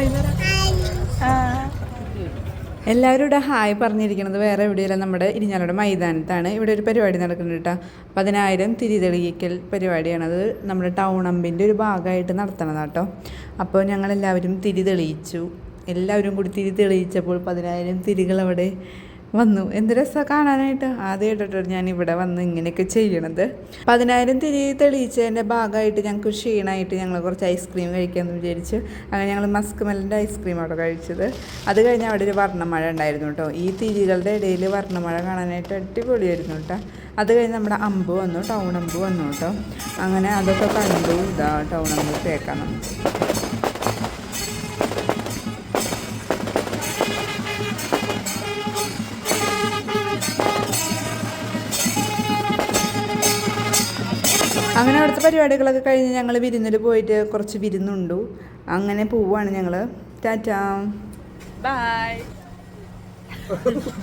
Hi ആ. എല്ലാവരും ഇവിടെ ഹായ് പറഞ്ഞിരിക്കുന്നത് വേറെ എവിടെയല്ല നമ്മുടെ ഇരിഞ്ഞാലയുടെ മൈതാനത്താണ്. ഇവിടെ ഒരു പരിപാടി നടക്കുന്നുണ്ട് കേട്ടോ. പതിനായിരം തിരി തെളിയിക്കൽ അത് നമ്മുടെ ടൗൺ അമ്പിന്റെ ഒരു ഭാഗമായിട്ട് നടത്തണതാണ് കേട്ടോ. അപ്പോൾ ഞങ്ങളെല്ലാവരും തിരി തെളിയിച്ചു. എല്ലാവരും കൂടി തിരി തെളിയിച്ചപ്പോൾ പതിനായിരം തിരികൾ അവിടെ വന്നു. എന്ത് രസമാണ് കാണാനായിട്ട്? ആദ്യമായിട്ടോ ഞാൻ ഇവിടെ വന്ന് ഇങ്ങനെയൊക്കെ ചെയ്യണത്. പതിനായിരം തിരി തെളിയിച്ചതിന്റെ ഭാഗമായിട്ട് ഞങ്ങൾക്ക് ക്ഷീണമായിട്ട് ഞങ്ങൾ കുറച്ച് ഐസ്ക്രീം കഴിക്കാമെന്ന് വിചാരിച്ച് അങ്ങനെ ഞങ്ങൾ മസ്ക് മെല്ലിന്റെ ഐസ്ക്രീം അവിടെ കഴിച്ചത്. അത് കഴിഞ്ഞ് അവിടെ ഒരു വർണമഴ ഉണ്ടായിരുന്നു കേട്ടോ. ഈ തിരികളുടെ ഇടയിൽ വർണമഴ കാണാനായിട്ട് അടിപൊളിയായിരുന്നു കേട്ടോ. അത് കഴിഞ്ഞ് നമ്മുടെ അമ്പ് വന്നു ടൗൺ അമ്പ് വന്നു കേട്ടോ. അങ്ങനെ അതൊക്കെ കണ്ടു. ഇതാ ടൗൺ അമ്പ് തേക്കാൻ അങ്ങനെ അവിടുത്തെ പരിപാടികളൊക്കെ കഴിഞ്ഞ് ഞങ്ങൾ വിരുന്നിൽ പോയിട്ട് കുറച്ച് വിരുന്നുണ്ടു. അങ്ങനെ പോവാണ് ഞങ്ങൾ ടാറ്റാ. ബൈ